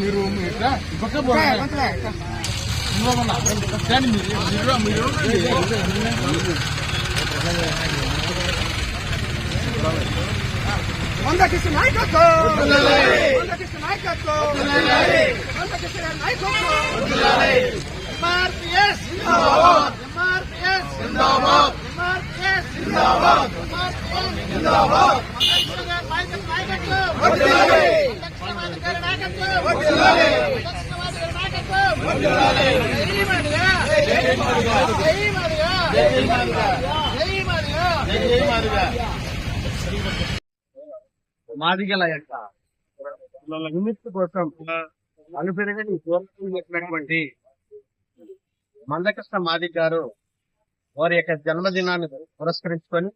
మీరు ఇట్లా. ఇంకోమన్నా. కానీ మీరు మీరు మందకృష్ణ నాయకత్వం మందకృష్ణ నాయకత్వం మందకృష్ణ నాయకత్వం ఎంఆర్పిఎస్ జిందాబాద్ ఎంఆర్పిఎస్ జిందాబాద్ ఎంఆర్పిఎస్ జిందాబాద్ జిందాబాద్ నాయకత్వం వర్ధిల్లాలి నాయకత్వం వర్ధిల్లాలి నాయకత్వం వర్ధిల్లాలి జై మాదిగా జై మాదిగా జై మాదిగా జై మాదిగా జై మాదిగా మాదిగల యొక్క విముక్తి కోసం అనుపెరగని కోరికలు చెప్పినటువంటి మందకృష్ణ మాదిక్ గారు వారి యొక్క జన్మదినాన్ని పురస్కరించుకొని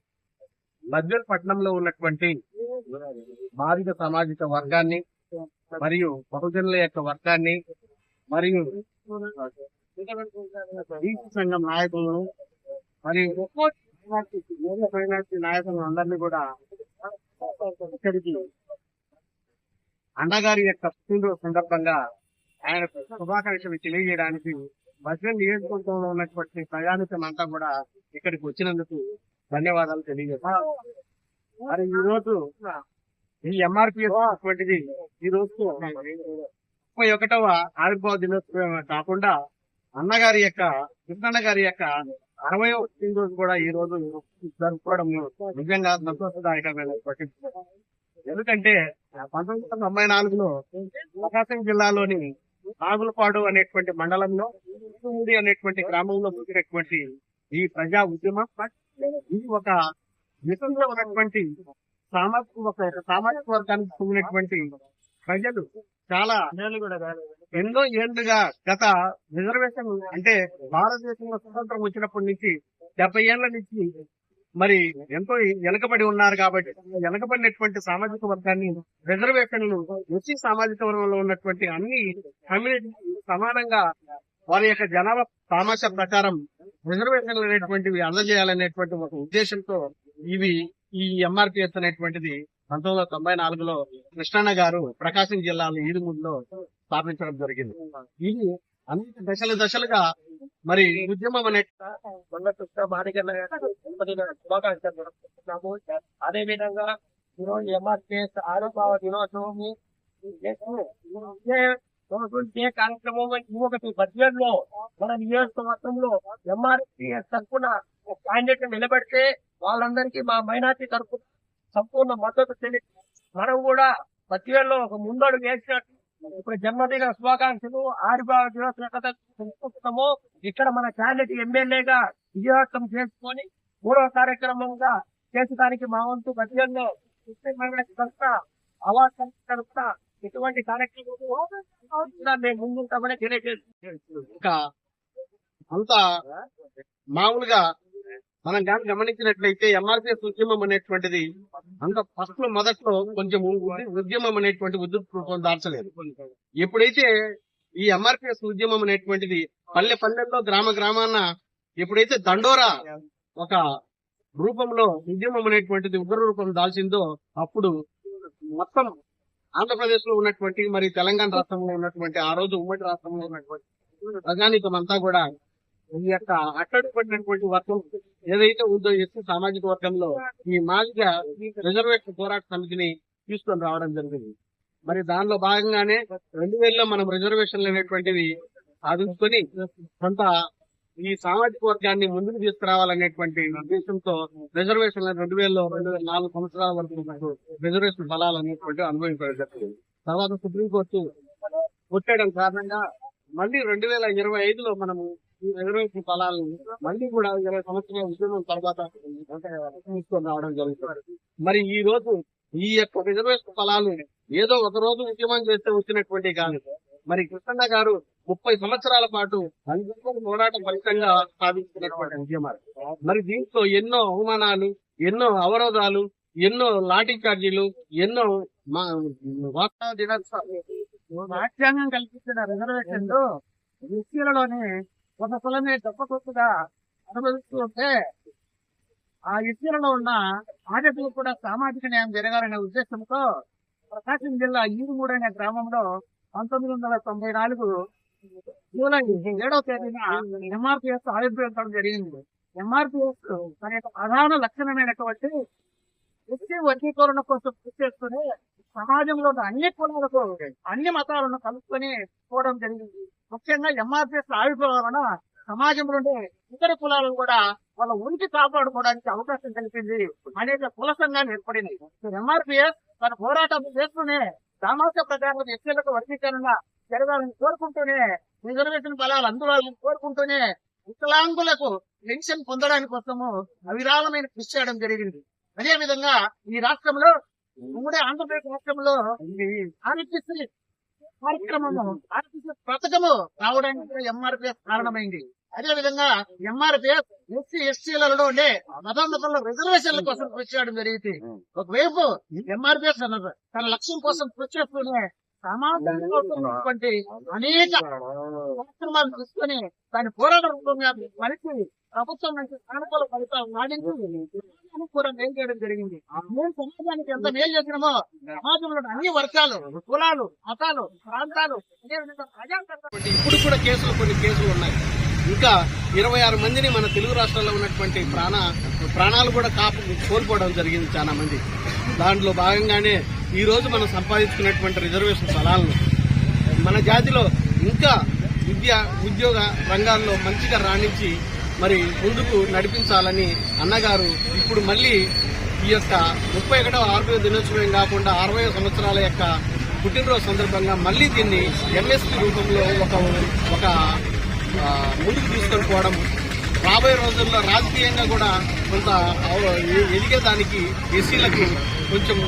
మద్వేల్ పట్టణంలో ఉన్నటువంటి మాదిక సామాజిక వర్గాన్ని మరియు బహుజనుల యొక్క వర్గాన్ని మరియు సంఘం నాయకులను మరియు ఒక్కో నాయకులను అందరినీ కూడా ఇక్కడికి అన్నగారి యొక్క పుట్టినరోజు సందర్భంగా ఆయన శుభాకాంక్షలు తెలియజేయడానికి బస్వెల్ నియోజకవర్గంలో ఉన్నటువంటి ప్రజానికం అంతా కూడా ఇక్కడికి వచ్చినందుకు ధన్యవాదాలు తెలియజేస్తాను. మరి ఈరోజు ఈ ఎంఆర్పిఎస్ అటువంటిది ఈ రోజు ముప్పై ఒకటవ ఆవిర్భావ దినోత్సవం కాకుండా అన్నగారి యొక్క కృష్ణన్న గారి యొక్క అరవై పుట్టినరోజు కూడా ఈ రోజు జరుపుకోవడం నిజంగా సంతోషదాయకమైనటువంటి ఎందుకంటే పంతొమ్మిది వందల తొంభై నాలుగులో ప్రకాశం జిల్లాలోని నాగులపాడు అనేటువంటి మండలంలో అనేటువంటి గ్రామంలో పుట్టినటువంటి ఈ ప్రజా ఉద్యమం. ఇది ఒక మిషన్లో ఉన్నటువంటి సామాజిక ఒక సామాజిక వర్గానికి చెందినటువంటి ప్రజలు చాలా ఎన్నో ఏళ్ళుగా గత రిజర్వేషన్ అంటే భారతదేశంలో స్వతంత్రం వచ్చినప్పటి నుంచి డెబ్బై ఏళ్ళ నుంచి మరి ఎంతో వెనకబడి ఉన్నారు కాబట్టి వెనకబడినటువంటి సామాజిక వర్గాన్ని రిజర్వేషన్లు ఎస్సీ సామాజిక వర్గంలో ఉన్నటువంటి అన్ని కమ్యూనిటీ సమానంగా వారి యొక్క జనాభా సామాజిక ప్రకారం రిజర్వేషన్లు అనేటువంటివి అందజేయాలనేటువంటి ఒక ఉద్దేశంతో ఇవి ఈ ఎంఆర్పిఎస్ అనేటువంటిది పంతొమ్మిది వందల తొంభై నాలుగులో కృష్ణన్న గారు ప్రకాశం జిల్లాలో ఈదుమూడిలో స్థాపించడం జరిగింది. ఇది అనేక దశలు దశలుగా మరి ఉద్యమం అనే అదే విధంగా ఈరోజు ఎంఆర్పిఎస్ ఆరోగ్య దినోత్సవం కార్యక్రమం ఇంకొకటి బడ్జెట్లో మన నియోజకవర్గంలో ఎంఆర్పిఎస్ తరఫున క్యాండిడేట్ నిలబెడితే వాళ్ళందరికీ మా మైనార్టీ తరఫున సంపూర్ణ మద్దతు తెలియదు మనం కూడా బడ్జెట్ ఒక ముందడుగు వేసినట్టు ఇప్పుడు జన్మదిన శుభాకాంక్షలు ఆవిర్భావ దినోత్సవము ఇక్కడ మన క్యాండిడేట్ ఎమ్మెల్యేగా విజయవంతం చేసుకొని మూడవ కార్యక్రమంగా చేసడానికి మా వంతు బడ్జెట్లో తరఫున అవార్డు తరఫున ఎటువంటి కార్యక్రమం మేము ముందుంటామని తెలియజేస్తున్నాం. ఇంకా అంతా మామూలుగా మనం కానీ గమనించినట్లయితే ఎంఆర్పిఎస్ ఉద్యమం అనేటువంటిది అంత ఫస్ట్లో మొదట్లో కొంచెం ఉద్యమం అనేటువంటి ఉద్యుత్ రూపం దాల్చలేదు. ఎప్పుడైతే ఈ ఎంఆర్పిఎస్ ఉద్యమం అనేటువంటిది పల్లె పల్లెల్లో గ్రామ గ్రామాన ఎప్పుడైతే దండోరా ఒక రూపంలో ఉద్యమం అనేటువంటిది ఉగ్ర రూపం దాల్చిందో అప్పుడు మొత్తం ఆంధ్రప్రదేశ్లో ఉన్నటువంటి మరి తెలంగాణ రాష్ట్రంలో ఉన్నటువంటి ఆ రోజు ఉమ్మడి రాష్ట్రంలో ఉన్నటువంటి ప్రజానీకం అంతా కూడా ఈ యొక్క అట్టడి పడినటువంటి వర్గం. ఏదైతే ఉందో ఎస్సీ సామాజిక వర్గంలో ఈ మాదిగా రిజర్వేషన్ పోరాట సమితిని తీసుకొని రావడం జరిగింది. మరి దానిలో భాగంగానే రెండు వేలలో మనం రిజర్వేషన్లు అనేటువంటివి సాధించుకొని కొంత ఈ సామాజిక వర్గాన్ని ముందుకు తీసుకురావాలనేటువంటి ఉద్దేశంతో రిజర్వేషన్ రెండు వేలలో రెండు వేల నాలుగు సంవత్సరాల వరకు రిజర్వేషన్ ఫలాలు అనేటువంటి అనుభవించడం జరిగింది. తర్వాత సుప్రీంకోర్టు కొట్టడం కారణంగా మళ్ళీ రెండు వేల ఇరవై ఐదులో మనము ఈ రిజర్వేషన్ ఫలాలను మళ్ళీ కూడా ఇరవై సంవత్సరాల ఉద్యమం తర్వాత తీసుకొని రావడం జరుగుతుంది. మరి ఈ రోజు ఈ యొక్క రిజర్వేషన్ ఫలాలు ఏదో ఒక రోజు ఉద్యమం చేస్తే వచ్చినటువంటి కాదు. మరి కృష్ణన్న గారు ముప్పై సంవత్సరాల పాటు అందరికీ పోరాటం ఫలితంగా సాధించినటువంటి ఉద్యమాలు. మరి దీంట్లో ఎన్నో అవమానాలు ఎన్నో అవరోధాలు ఎన్నో లాఠీ చార్జీలు ఎన్నో మా వార్తా దినోత్సవం రాజ్యాంగం కల్పించిన రిజర్వేషన్లు ఎస్సీలలోనే ఒక కులమే తప్పకొట్టుగా అనుభవిస్తూ ఉంటే ఆ ఇద్దరులో ఉన్న ఆడపిల్లకు కూడా సామాజిక న్యాయం జరగాలనే ఉద్దేశంతో ప్రకాశం జిల్లా ఈరుమూడు అనే గ్రామంలో పంతొమ్మిది వందల తొంభై నాలుగు జూలై ఏడవ తేదీన ఎంఆర్పిఎస్ ఆవిర్భవించడం జరిగింది. ఎంఆర్పిఎస్ తన యొక్క ప్రధాన లక్షణమైనటువంటి వ్యక్తి వర్గీకరణ కోసం కృషి చేస్తూనే సమాజంలో ఉన్న అన్ని కులాలకు అన్ని మతాలను కలుపుకొని పోవడం జరిగింది. ముఖ్యంగా ఎంఆర్పిఎస్ ఆవిర్భావం సమాజంలో ఉండే ఇతర కులాలను కూడా వాళ్ళ ఉనికి కాపాడుకోవడానికి అవకాశం కలిపింది అనేక కుల సంఘాలు ఏర్పడింది ఎంఆర్పిఎస్ తన పోరాటం చేస్తూనే సామాజిక ప్రకారం ఎస్సీలకు వర్గీకరణ జరగాలని కోరుకుంటూనే రిజర్వేషన్ బలాలు అందువాలని కోరుకుంటూనే వికలాంగులకు పెన్షన్ పొందడానికి కోసము అవిరాళమైన కృషి చేయడం జరిగింది. అదే విధంగా ఈ రాష్ట్రంలో ఉమ్మడి ఆంధ్రప్రదేశ్ రాష్ట్రంలో ఆర్టీసీ కార్యక్రమము. పథకము రావడానికి ఎంఆర్పిఎస్ కారణమైంది. అదే విధంగా ఎంఆర్పిఎస్ ఎస్సీ ఎస్టీలలో ఉండే మతోన్నతుల రిజర్వేషన్ల కోసం కృషి చేయడం జరిగింది. ఒకవైపు ఎంఆర్పిఎస్ అన్నది తన లక్ష్యం కోసం కృషి చేస్తూనే సమాజం అనేక కార్యక్రమాలు తీసుకొని దాని పోరాట రూపంగా మనిషి ప్రభుత్వం నుంచి సానుకూల ఫలితాలు నాడించి సమాజానికి కూడా మేలు చేయడం జరిగింది. మేము సమాజానికి ఎంత మేలు చేసినామో సమాజంలో అన్ని వర్గాలు కులాలు మతాలు ప్రాంతాలు ఇప్పుడు కూడా కేసులు కొన్ని కేసులు ఉన్నాయి. ఇంకా ఇరవై ఆరు మందిని మన తెలుగు రాష్ట్రాల్లో ఉన్నటువంటి ప్రాణ ప్రాణాలు కూడా కాపు కోల్పోవడం జరిగింది చాలా మంది. దాంట్లో భాగంగానే ఈ రోజు మనం సంపాదించుకున్నటువంటి రిజర్వేషన్ స్థలాలను మన జాతిలో ఇంకా విద్య ఉద్యోగ రంగాల్లో మంచిగా రాణించి మరి ముందుకు నడిపించాలని అన్నగారు ఇప్పుడు మళ్ళీ ఈ యొక్క ముప్పై ఒకటవ ఆరోగ్య దినోత్సవం కాకుండా అరవై సంవత్సరాల యొక్క పుట్టినరోజు సందర్భంగా మళ్ళీ దీన్ని ఎంఎస్పీ రూపంలో ఒక ఒక ముందుకు తీసుకొని పోవడం రాబోయే రోజుల్లో రాజకీయంగా కూడా కొంత ఎదిగేదానికి ఎస్సీలకు కొంచెం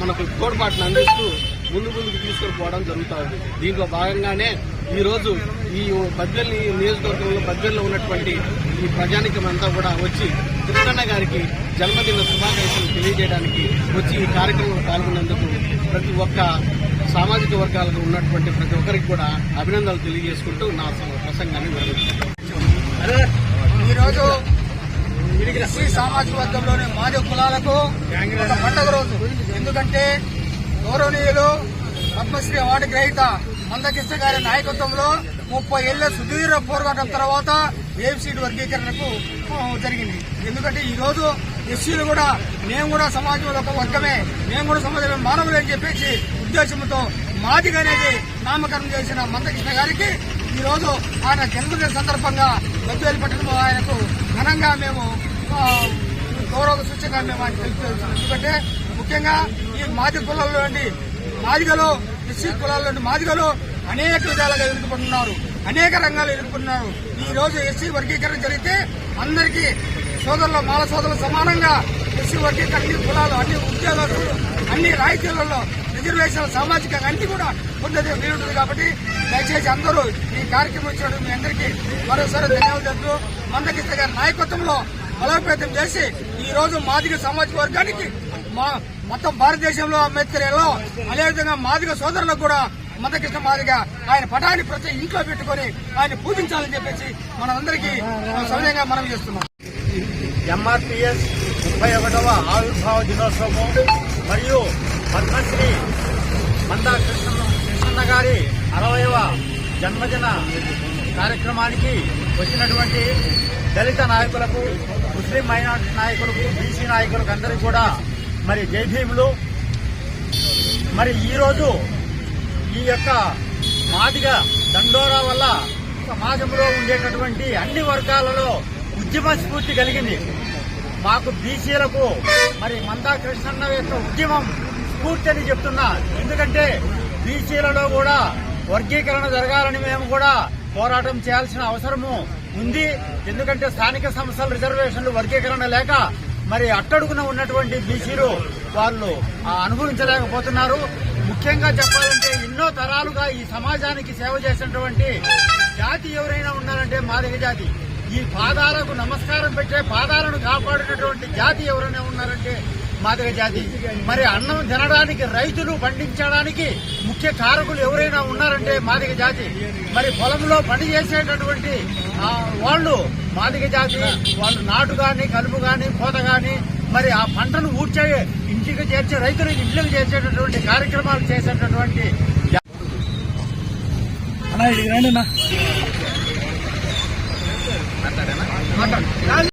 మనకు తోడ్పాటును అందిస్తూ ముందు ముందుకు తీసుకొని పోవడం జరుగుతుంది దీంట్లో భాగంగానే ఈ రోజు ఈ బద్వెల్లి నియోజకవర్గంలో బద్వెల్లో ఉన్నటువంటి ఈ ప్రజానికం అంతా కూడా వచ్చి కృష్ణన్న గారికి జన్మదిన శుభాకాంక్షలు తెలియజేయడానికి వచ్చి ఈ కార్యక్రమంలో పాల్గొన్నందుకు ప్రతి ఒక్క సామాజిక వర్గాలకు ఉన్నటువంటి ప్రతి ఒక్కరికి కూడా అభినందనలు తెలియజేసుకుంటూ నా ప్రసంగాన్ని ఈరోజు ఎస్సీ సామాజిక వర్గంలోని మాదిగ కులాలకు ఒక పండుగ రోజు. ఎందుకంటే గౌరవనీయులు పద్మశ్రీ అవార్డు గ్రహీత మందకిష్ట గారి నాయకత్వంలో ముప్పై ఏళ్ళ సుదీర్ఘ పోరాటం తర్వాత ఏఎఫ్సీటీ వర్గీకరణకు జరిగింది. ఎందుకంటే ఈ రోజు ఎస్సీలు కూడా మేము కూడా సమాజంలో ఒక వర్గమే. మేము కూడా సమాజంలో మానవులు అని చెప్పేసి ఉద్దేశంతో మాదిగ అనేది నామకరణం చేసిన మందకృష్ణ గారికి ఈరోజు ఆయన జన్మదిన సందర్భంగా బద్వేలు పట్టణంలో ఆయనకు ఘనంగా మేము గౌరవ సూచనగా మేము ఆయన తెలుపుతున్నాం ఎందుకంటే ముఖ్యంగా ఈ మాది కులంలో మాదిగలో మాదిగలు ఎస్సీ కులాల మాదిగలు అనేక విధాలుగా ఎదుర్కొంటున్నారు. అనేక రంగాలు ఎదుర్కొంటున్నారు. ఈ రోజు ఎస్సీ వర్గీకరణ జరిగితే అందరికీ సోదరులు మాల సోదరులు సమానంగా ఎస్సీ వర్గీకరణ అన్ని కులాలు అన్ని ఉద్యోగాలు అన్ని రాయితీలలో రిజర్వేషన్ సామాజికంగా అన్ని కూడా పొందేది వీలుంటుంది కాబట్టి దయచేసి అందరూ ఈ కార్యక్రమం వచ్చినప్పుడు మీ అందరికీ మరోసారి ధన్యవాదాలు చెప్తూ మందకిష్ట గారి నాయకత్వంలో బలోపేతం చేసి ఈ రోజు మాదిగ సామాజిక వర్గానికి మా మొత్తం భారతదేశంలో అంబేద్కర్లో అదేవిధంగా మాదిగ సోదరులకు కూడా మందకృష్ణ మాదిగ ఆయన పటాన్ని ప్రతి ఇంట్లో పెట్టుకొని ఆయన పూజించాలని చెప్పేసి మనందరికీ సమయంగా మనం చేస్తున్నాం. ఎంఆర్పిఎస్ ముప్పై ఒకటవ ఆవిర్భావ దినోత్సవము మరియు పద్మశ్రీ మందా కృష్ణ కృష్ణన్న గారి అరవైవ జన్మదిన కార్యక్రమానికి వచ్చినటువంటి దళిత నాయకులకు ముస్లిం మైనార్టీ నాయకులకు బీసీ నాయకులకు అందరికీ కూడా మరి జై భీములు. మరి ఈరోజు ఈ యొక్క మాదిగ దండోరా వల్ల సమాజంలో ఉండేటటువంటి అన్ని వర్గాలలో ఉద్యమ స్ఫూర్తి కలిగింది. మాకు బీసీలకు మరి మందా కృష్ణన్న యొక్క ఉద్యమం స్ఫూర్తి అని చెప్తున్నా. ఎందుకంటే బీసీలలో కూడా వర్గీకరణ జరగాలని మేము కూడా పోరాటం చేయాల్సిన అవసరము ఉంది. ఎందుకంటే స్థానిక సంస్థల రిజర్వేషన్లు వర్గీకరణ లేక మరి అట్టడుగున ఉన్నటువంటి బీసీలు వాళ్ళు అనుభవించలేకపోతున్నారు. ముఖ్యంగా చెప్పాలంటే ఎన్నో తరాలుగా ఈ సమాజానికి సేవ చేసినటువంటి జాతి ఎవరైనా ఉన్నారంటే మాదిగ జాతి. ఈ పాదాలకు నమస్కారం పెట్టే పాదాలను కాపాడినటువంటి జాతి ఎవరైనా ఉన్నారంటే మాదిగ జాతి. మరి అన్నం తినడానికి రైతులు పండించడానికి ముఖ్య కారకులు ఎవరైనా ఉన్నారంటే మాదిగ జాతి. మరి పొలంలో పని చేసేటటువంటి వాళ్ళు మాదిగ జాతి. వాళ్ళు నాటు గాని కలుపు గాని కోత గాని మరి ఆ పంటను ఊడ్చే ఇంటికి చేర్చే రైతులకు ఇంట్లోకి చేసేటటువంటి కార్యక్రమాలు చేసేటటువంటి